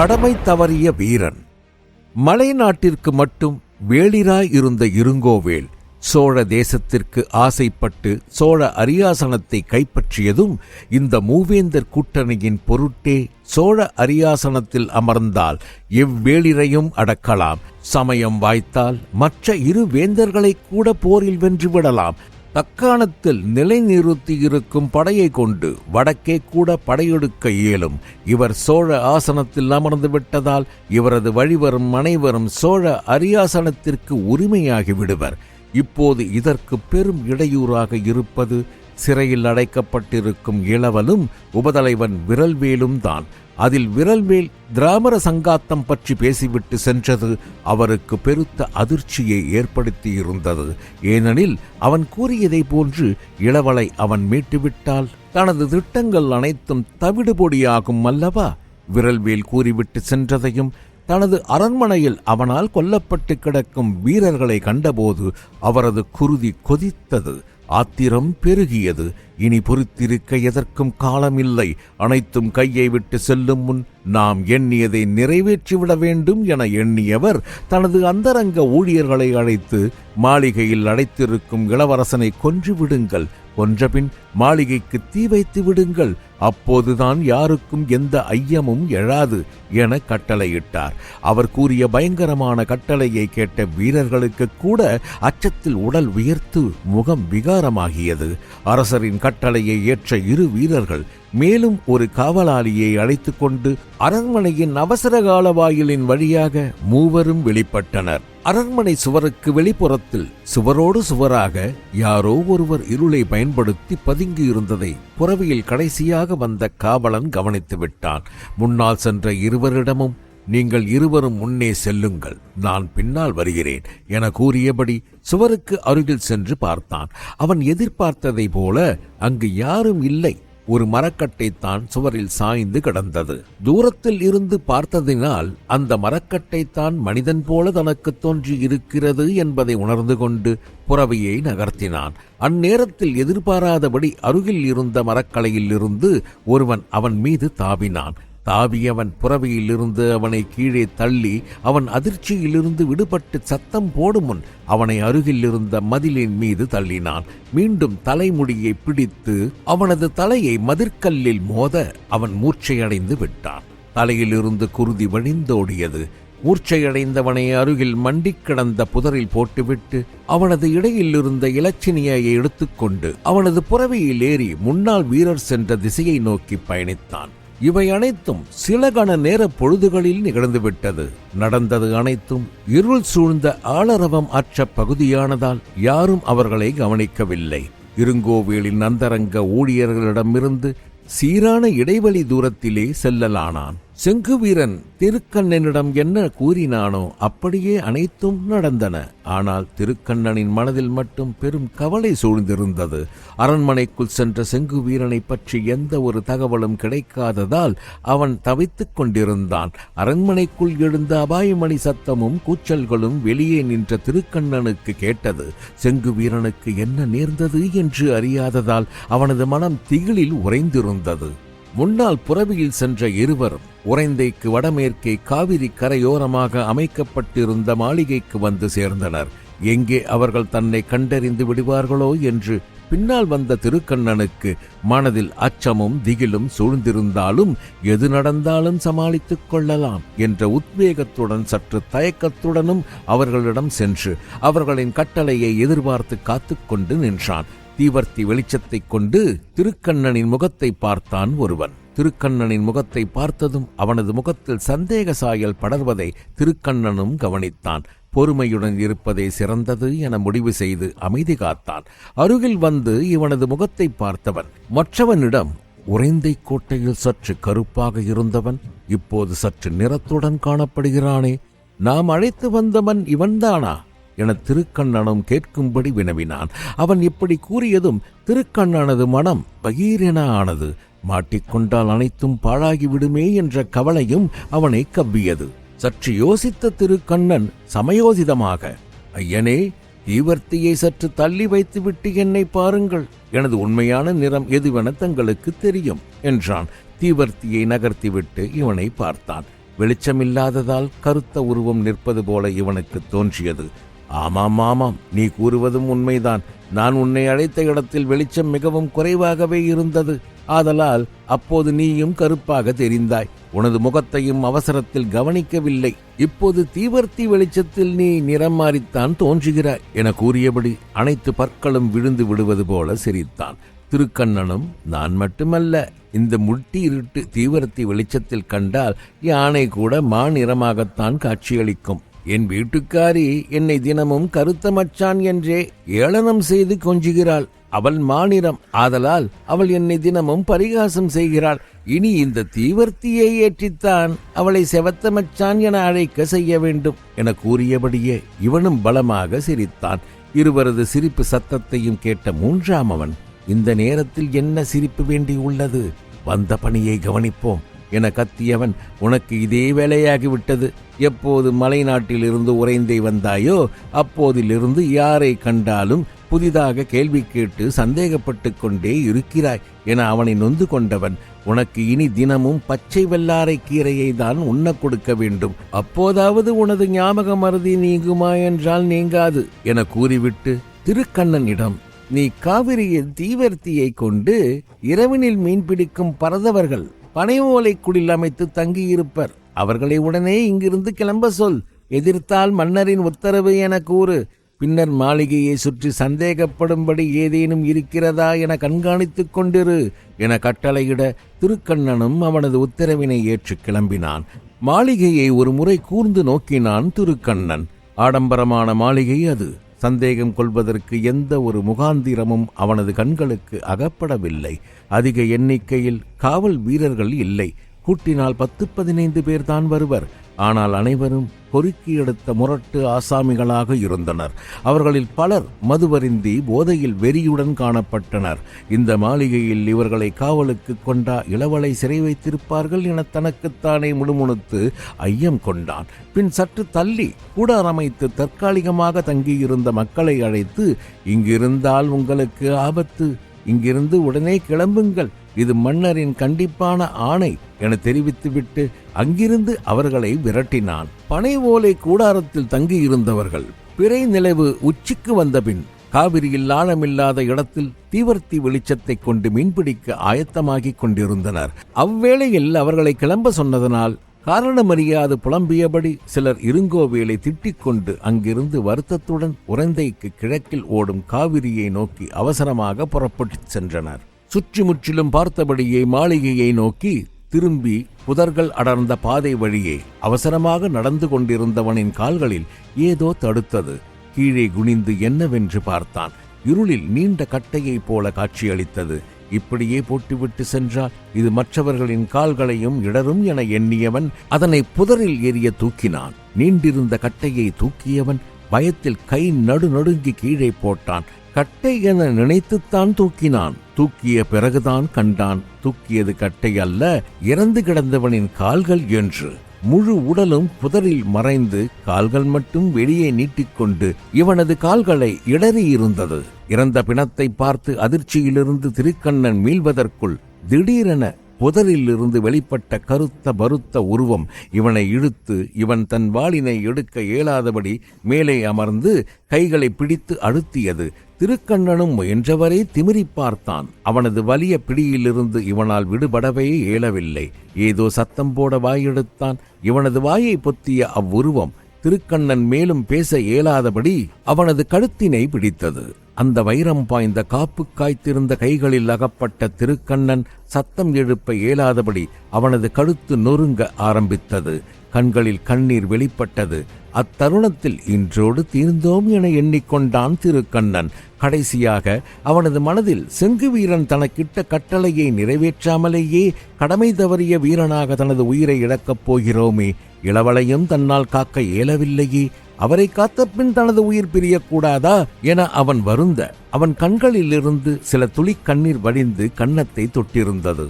கடமை தவறிய வீரன். மலைநாட்டிற்கு மட்டும் வேளிராய் இருந்த இருங்கோவேல் சோழ தேசத்திற்கு ஆசைப்பட்டு சோழ அரியாசனத்தை கைப்பற்றியதும் இந்த மூவேந்தர் கூட்டணியின் பொருட்டே சோழ அரியாசனத்தில் அமர்ந்தால் எவ்வேளிரையும் அடக்கலாம். சமயம் வாய்த்தால் மற்ற இரு வேந்தர்களை கூட போரில் வென்றுவிடலாம். தக்காணத்தில் நிலைநிறுத்தி இருக்கும் படையை கொண்டு வடக்கே கூட படையெடுக்க இயலும். இவர் சோழ ஆசனத்தில் அமர்ந்து விட்டதால் இவரது வழிவரும் அனைவரும் சோழ அரியாசனத்திற்கு உரிமையாகி விடுவர். இப்போது இதற்கு பெரும் இடையூறாக இருப்பது சிறையில் அடைக்கப்பட்டிருக்கும் இளவலும் உபதலைவன் விரல்வேலும் தான். அதில் விரல்வேல் திராமர சங்காத்தம் பற்றி பேசிவிட்டு சென்றது அவருக்கு பெருத்த அதிர்ச்சியை ஏற்படுத்தியிருந்தது. ஏனெனில் அவன் கூறியதை போன்று இளவலை அவன் மீட்டுவிட்டால் தனது திட்டங்கள் அனைத்தும் தவிடுபொடியாகும் அல்லவா? விரல்வேல் கூறிவிட்டு சென்றதையும் தனது அரண்மனையில் அவனால் கொல்லப்பட்டு கிடக்கும் வீரர்களை கண்டபோது அவரது குருதி கொதித்தது. ஆத்திரம் பெருகியது. இனி பொறுத்திருக்க எதற்கும் காலமில்லை. அனைத்தும் கையை விட்டு செல்லும் முன் நாம் எண்ணியதை நிறைவேற்றிவிட வேண்டும் என எண்ணியவர் தனது அந்தரங்க ஊழியர்களை அழைத்து மாளிகையில் அடைத்திருக்கும் இளவரசனை கொன்றுவிடுங்கள். கொன்றபின் மாளிகைக்கு தீ வைத்து விடுங்கள். அப்போதுதான் யாருக்கும் எந்த ஐயமும் எழாது என கட்டளையிட்டார். அவர் கூறிய பயங்கரமான கட்டளையை கேட்ட வீரர்களுக்கு கூட அச்சத்தில் உடல் உயர்த்து முகம் விகாரமாகியது. அரசரின் கட்டளையை ஏற்ற இரு வீரர்கள் மேலும் ஒரு காவலாளியை அழைத்து கொண்டு அரண்மனையின் அவசர கால வாயிலின் வழியாக மூவரும் வெளிப்பட்டனர். அரண்மனை சுவருக்கு வெளிப்புறத்தில் சுவரோடு சுவராக யாரோ ஒருவர் இருளை பயன்படுத்தி பதுங்கி இருந்ததை புறவியில் கடைசியாக வந்த காவலன் கவனித்து விட்டான். முன்னால் சென்ற இருவரிடமும் நீங்கள் இருவரும் முன்னே செல்லுங்கள் நான் பின்னால் வருகிறேன் என கூறியபடி சுவருக்கு அருகில் சென்று பார்த்தான். அவன் எதிர்பார்த்ததை போல அங்கு யாரும் இல்லை. ஒரு மரக்கட்டை தான் சுவரில் சாய்ந்து கிடந்தது. தூரத்தில் இருந்து பார்த்ததினால் அந்த மரக்கட்டை தான் மனிதன் போல தனக்கு தோன்றி இருக்கிறது என்பதை உணர்ந்து கொண்டு புறவையை நகர்த்தினான். அந்நேரத்தில் எதிர்பாராதபடி அருகில் இருந்த மரக்கலையில் இருந்து ஒருவன் அவன் மீது தாவினான். தாவியவன் புறவியிலிருந்து அவனை கீழே தள்ளி அவன் அதிர்ச்சியிலிருந்து விடுபட்டு சத்தம் போடும் முன் அவனை அருகில் இருந்த மதிலின் மீது தள்ளினான். மீண்டும் தலைமுடியை பிடித்து அவனது தலையை மதிர்கல்லில் மோத அவன் மூர்ச்சையடைந்து விட்டான். தலையிலிருந்து குருதி வழிந்தோடியது. மூர்ச்சையடைந்தவனை அருகில் மண்டிக் கிடந்த புதரில் போட்டுவிட்டு அவனது இடையில் இருந்த இலச்சினியை எடுத்துக்கொண்டு அவனது புறவியில் ஏறி முன்னாள் வீரர் சென்ற திசையை நோக்கி பயணித்தான். இவை அனைத்தும் சில கண நேர பொழுதுகளில் நிகழ்ந்துவிட்டது. நடந்தது அனைத்தும் இருள் சூழ்ந்த ஆளரவம் அற்ற பகுதியானதால் யாரும் அவர்களை கவனிக்கவில்லை. இருங்கோவேலின் அந்தரங்க ஊழியர்களிடமிருந்து சீரான இடைவெளி தூரத்திலே செல்லலானான். செங்கு வீரன் திருக்கண்ணனிடம் என்ன கூறினானோ அப்படியே அனைத்தும் நடந்தன. ஆனால் திருக்கண்ணனின் மனதில் மட்டும் பெரும் கவலை சூழ்ந்திருந்தது. அரண்மனைக்குள் சென்ற செங்கு வீரனை பற்றி எந்த ஒரு தகவலும் கிடைக்காததால் அவன் தவித்துக் கொண்டிருந்தான். அரண்மனைக்குள் எழுந்த அபாயமணி சத்தமும் கூச்சல்களும் வெளியே நின்ற திருக்கண்ணனுக்கு கேட்டது. செங்கு வீரனுக்கு என்ன நேர்ந்தது என்று அறியாததால் அவனது மனம் திகிலில் உறைந்திருந்தது. முன்னால் புறவியில் சென்ற இருவரும் உறைந்தைக்கு வடமேற்கே காவிரி கரையோரமாக அமைக்கப்பட்டிருந்த மாளிகைக்கு வந்து சேர்ந்தனர். எங்கே அவர்கள் தன்னை கண்டறிந்து விடுவார்களோ என்று பின்னால் வந்த திருக்கண்ணனுக்கு மனதில் அச்சமும் திகிலும் சூழ்ந்திருந்தாலும் எது நடந்தாலும் சமாளித்துக் கொள்ளலாம் என்ற உத்வேகத்துடன் சற்று தயக்கத்துடனும் அவர்களிடம் சென்று அவர்களின் கட்டளையை எதிர்பார்த்து காத்துக்கொண்டு நின்றான். தீவர்த்தி வெளிச்சத்தைக் கொண்டு திருக்கண்ணனின் முகத்தை பார்த்தான் ஒருவன். திருக்கண்ணனின் முகத்தை பார்த்ததும் அவனது முகத்தில் சந்தேக சாயல் படர்வதை திருக்கண்ணனும் கவனித்தான். பொறுமையுடன் இருப்பதே சிறந்தது என முடிவு செய்து அமைதி காத்தான். அருகில் வந்து இவனது முகத்தை பார்த்தவன் மற்றவனிடம் உறைந்தை கோட்டையில் சற்று கருப்பாக இருந்தவன் இப்போது சற்று நிறத்துடன் காணப்படுகிறானே. நாம் அழைத்து வந்தவன் இவன்தானா? என திருக்கண்ணனும் கேட்கும்படி வினவினான். அவன் இப்படி கூறியதும் திருக்கண்ணனது மனம் பகீரென ஆனது. மாட்டிக்கொண்டால் அனைத்தும் பாழாகிவிடுமே என்ற கவலையும் அவனை கவ்வியது. சற்று யோசித்த திருக்கண்ணன் சமயோசிதமாக ஐயனே தீவர்த்தியை சற்று தள்ளி வைத்துவிட்டு என்னை பாருங்கள். எனது உண்மையான நிறம் எதுவென தங்களுக்கு தெரியும் என்றான். தீவர்த்தியை நகர்த்திவிட்டு இவனை பார்த்தான். வெளிச்சமில்லாததால் கருத்த உருவம் நிற்பது போல இவனுக்கு தோன்றியது. ஆமாம் ஆமாம். நீ கூறுவதும் உண்மைதான். நான் உன்னை அழைத்த இடத்தில் வெளிச்சம் மிகவும் குறைவாகவே இருந்தது. ஆதலால் அப்போது நீயும் கருப்பாக தெரிந்தாய். உனது முகத்தையும் அவசரத்தில் கவனிக்கவில்லை. இப்போது தீவர்த்தி வெளிச்சத்தில் நீ நிறம் மாறித்தான் தோன்றுகிறாய் என கூறியபடி அனைத்து பற்களும் விழுந்து விடுவது போல சிரித்தான். திருக்கண்ணனும் நான் மட்டுமல்ல. இந்த முட்டி இருட்டு தீவிரத்தி வெளிச்சத்தில் கண்டால் யானை கூட மாநிறமாகத்தான் காட்சியளிக்கும். என் வீட்டுக்காரி என்னை தினமும் கருத்த மச்சான் என்றே ஏளனம் செய்து கொஞ்சுகிறாள். அவள் மாநிறம் ஆதலால் அவள் என்னை தினமும் பரிகாசம் செய்கிறாள். இனி இந்த தீவர்த்தியை ஏற்றித்தான் அவளை செவத்த மச்சான் என அழைக்க செய்ய வேண்டும் என கூறியபடியே இவனும் பலமாக சிரித்தான். இருவரது சிரிப்பு சத்தத்தையும் கேட்ட மூன்றாம் அவன் இந்த நேரத்தில் என்ன சிரிப்பு வேண்டியுள்ளது? வந்த பணியை கவனிப்போம். என கத்தியவன் உனக்கு இதே வேலையாகிவிட்டது. எப்போது மலைநாட்டிலிருந்து உறைந்தே வந்தாயோ அப்போதிலிருந்து யாரை கண்டாலும் புதிதாக கேள்வி கேட்டு சந்தேகப்பட்டு கொண்டே இருக்கிறாய் என அவனை நொந்து கொண்டவன் உனக்கு இனி தினமும் பச்சை வெள்ளாரை கீரையை தான் உண்ண கொடுக்க வேண்டும். அப்போதாவது உனது ஞாபக மருதி நீங்குமா என்றால் நீங்காது என கூறிவிட்டு திருக்கண்ணனிடம் நீ காவிரியில் தீவர்த்தியை கொண்டு இரவினில் மீன்பிடிக்கும் பரதவர்கள் பனை ஓலை குடில் அமைத்து தங்கியிருப்பர். அவர்களை உடனே இங்கிருந்து கிளம்ப சொல். எதிர்த்தால் மன்னரின் உத்தரவு என கூறு. பின்னர் மாளிகையை சுற்றி சந்தேகப்படும்படி ஏதேனும் இருக்கிறதா என கண்காணித்துக் கொண்டிரு என கட்டளையிட திருக்கண்ணனும் அவனது உத்தரவினை ஏற்று கிளம்பினான். மாளிகையை ஒரு முறை கூர்ந்து நோக்கினான் திருக்கண்ணன். ஆடம்பரமான மாளிகை அது. சந்தேகம் கொள்வதற்கு எந்த ஒரு முகாந்திரமும் அவனது கண்களுக்கு அகப்படவில்லை. அதிக எண்ணிக்கையில் காவல் வீரர்கள் இல்லை. கூட்டினால் பத்து பதினைந்து பேர் தான் வருவர். ஆனால் அனைவரும் பொறுக்கி எடுத்த முரட்டு ஆசாமிகளாக இருந்தனர். அவர்களில் பலர் மதுவருந்தி போதையில் வெறியுடன் காணப்பட்டனர். இந்த மாளிகையில் இவர்களை காவலுக்கு கொண்டா இளவலை சிறை வைத்திருப்பார்கள் என தனக்குத்தானே முணுமுணுத்து ஐயம் கொண்டான். பின் சற்று தள்ளி கூடார் அமைத்து தற்காலிகமாக தங்கியிருந்த மக்களை அழைத்து இங்கிருந்தால் உங்களுக்கு ஆபத்து. இங்கிருந்து உடனே கிளம்புங்கள். இது மன்னரின் கண்டிப்பான ஆணை என தெரிவித்துவிட்டு அங்கிருந்து அவர்களை விரட்டினான். பனை ஓலை கூடாரத்தில் தங்கியிருந்தவர்கள் பிறை நிலவு உச்சிக்கு வந்தபின் காவிரியில் ஆழமில்லாத இடத்தில் தீவர்த்தி வெளிச்சத்தைக் கொண்டு மீன்பிடிக்க ஆயத்தமாகிக் கொண்டிருந்தனர். அவ்வேளையில் அவர்களை கிளம்ப சொன்னதனால் காரணமறியாது புலம்பியபடி சிலர் இருங்கோவேலை திட்டிக் கொண்டு அங்கிருந்து வருத்தத்துடன் உறைந்தைக்கு கிழக்கில் ஓடும் காவிரியை நோக்கி அவசரமாக புறப்பட்டுச் சென்றனர். சுற்றி முற்றிலும் பார்த்தபடியே மாளிகையை நோக்கி திரும்பி புதர்கள் அடர்ந்த பாதை வழியே அவசரமாக நடந்து கொண்டிருந்தவனின் கால்களில் ஏதோ தடுத்தது. கீழே குனிந்து என்னவென்று பார்த்தான். இருளில் நீண்ட கட்டையைப் போல காட்சியளித்தது. இப்படியே போட்டுவிட்டு சென்றால் இது மற்றவர்களின் கால்களையும் இடரும் என எண்ணியவன் அதனை புதரில் ஏறிய தூக்கினான். நீண்டிருந்த கட்டையை தூக்கியவன் பயத்தில் கை நடுநடுங்கி கீழே போட்டான். கட்டை என நினைத்துத்தான் தூக்கினான். தூக்கிய பிறகுதான் கண்டான். தூக்கியது கட்டை அல்ல இறந்து கிடந்தவனின் கால்கள் என்று. முழு உடலும் புதரில் மறைந்து கால்கள் மட்டும் வெளியே நீட்டிக்கொண்டு இவனது கால்களை இடறி இருந்தது. இறந்த பிணத்தை பார்த்து அதிர்ச்சியிலிருந்து திருக்கண்ணன் மீள்வதற்குள் திடீரென புதரிலிருந்து வெளிப்பட்ட கருத்த பருத்த உருவம் இவனை இழுத்து இவன் தன் வாளினை எடுக்க இயலாதபடி மேலே அமர்ந்து கைகளை பிடித்து அழுத்தியது. திருக்கண்ணனும் முயன்றவரே திமிரி பார்த்தான். அவனது வலிய பிடியிலிருந்து இவனால் விடுபடவே இயலவில்லை. ஏதோ சத்தம் போட வாயெடுத்தான். இவனது வாயை பொத்திய அவ்வுருவம் திருக்கண்ணன் மேலும் பேச இயலாதபடி அவனது கழுத்தினை பிடித்தது. அந்த வைரம் பாய்ந்த காப்பு காய்த்திருந்த கைகளில் அகப்பட்ட திருக்கண்ணன் சத்தம் எழுப்ப இயலாதபடி அவனது கழுத்து நொறுங்க ஆரம்பித்தது. கண்களில் கண்ணீர் வெளிப்பட்டது. அத்தருணத்தில் இன்றோடு தீர்ந்தோம் என எண்ணிக்கொண்டான் திருக்கண்ணன். கடைசியாக அவனது மனதில் செங்கு வீரன் தனக்கிட்ட கட்டளையை நிறைவேற்றாமலேயே கடமை தவறிய வீரனாக தனது உயிரை இழக்கப் போகிறோமே இளவலையும் தன்னால் காக்க இயலவில்லையே. அவரை காத்த பின் தனது உயிர் பிரியக்கூடாதா என அவன் வருந்த அவன் கண்களிலிருந்து சில துளி கண்ணீர் வடிந்து கன்னத்தை தொட்டிருந்தது.